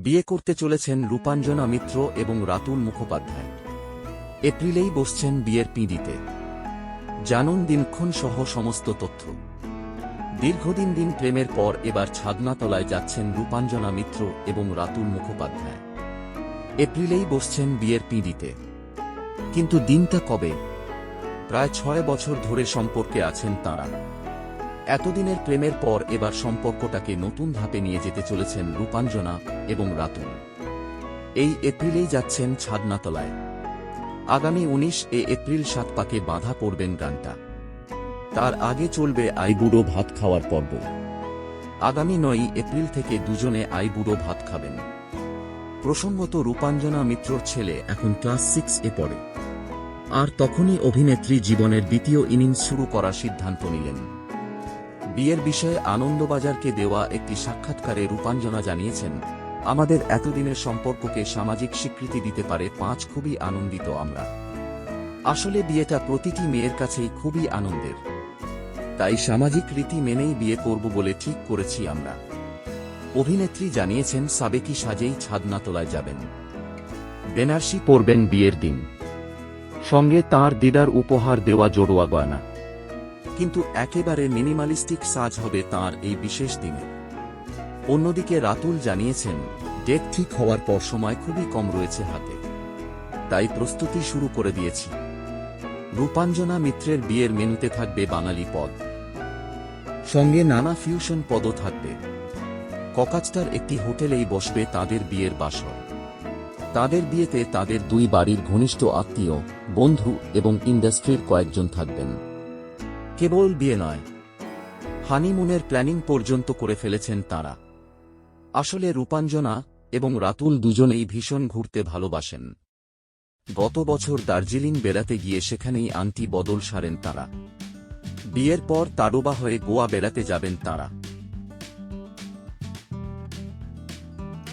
বিয়ে করতে চলেছেন রূপাঞ্জনা মিত্র এবং রাতুল মুখোপাধ্যায়। এপ্রিলেই বসছেন বিয়ের পিঁড়িতে। জানুন দিনক্ষণ সহ সমস্ত তথ্য। দীর্ঘদিন দিন প্রেমের পর এবার ছাদনাতলায় যাচ্ছেন রূপাঞ্জনা মিত্র এবং রাতুল মুখোপাধ্যায়। এপ্রিলেই বসছেন বিয়ের পিঁড়িতে। কিন্তু দিনটা কবে? প্রায় ছয় বছর ধরে সম্পর্কে আছেন তাঁরা। এতদিনের প্রেমের পর এবার সম্পর্কটাকে নতুন ধাপে নিয়ে যেতে চলেছেন রূপাঞ্জনা এবং রাতুল। এই এপ্রিলেই যাচ্ছেন ছাদনাতলায়। আগামী উনিশ এ এপ্রিল সাত পাকে বাধা পড়বেন গানটা। তার আগে চলবে আইবুড়ো ভাত খাওয়ার পর্ব। আগামী নয় এপ্রিল থেকে দুজনে আইবুড়ো ভাত খাবেন। প্রসঙ্গত রূপাঞ্জনা মিত্রর ছেলে এখন ক্লাস সিক্স এ পড়ে। আর তখনই অভিনেত্রী জীবনের দ্বিতীয় ইনিংস শুরু করার সিদ্ধান্ত নিলেন। বিয়ের বিষয়ে আনন্দবাজারকে দেওয়া একটি সাক্ষাৎকারে রূপাঞ্জনা জানিয়েছেন, আমাদের এতদিনের সম্পর্ককে সামাজিক স্বীকৃতি দিতে পারে পাঁচ খুবই আনন্দিত আমরা। আসলে বিয়েটা প্রতিটি মেয়ের কাছেই খুবই আনন্দের। তাই সামাজিক রীতি মেনেই বিয়ে করব বলে ঠিক করেছি আমরা। অভিনেত্রী জানিয়েছেন, সাবেকি সাজেই ছাদনাতলায় যাবেন। বেনারসি পরবেন বিয়ের দিন। সঙ্গে তার দিদার উপহার দেওয়া জড়োয়া গয়না। কিন্তু একেবারে মিনিমালিস্টিক সাজ হবে তার এই বিশেষ দিনে। অন্যদিকে রাতুল জানিয়েছেন, ডেট ঠিক হওয়ার পর সময় খুবই কম রয়েছে হাতে। তাই প্রস্তুতি শুরু করে দিয়েছি। রূপাঞ্জনা মিত্রের বিয়ের মেনুতে থাকবে বাঙালি পদ। সঙ্গে নানা ফিউশন পদও থাকবে। ককাচটার একটি হোটেলেই বসবে তাদের বিয়ের বাসর। তাদের বিয়েতে তাদের দুই বাড়ির ঘনিষ্ঠ আত্মীয়, বন্ধু এবং ইন্ডাস্ট্রির কয়েকজন থাকবেন। কেবল বিয়ে নয়। হানিমুনের প্ল্যানিং পর্যন্ত করে ফেলেছেন তারা। আসলে রূপাঞ্জনা এবং রাতুল দুজনেই ভীষণ ঘুরতে ভালোবাসেন। গত বছর দার্জিলিং বেড়াতে গিয়ে সেখানেই আন্টি বদল সারেন তারা। বিয়ের পর তারোবা হয়ে গোয়া বেড়াতে যাবেন তারা।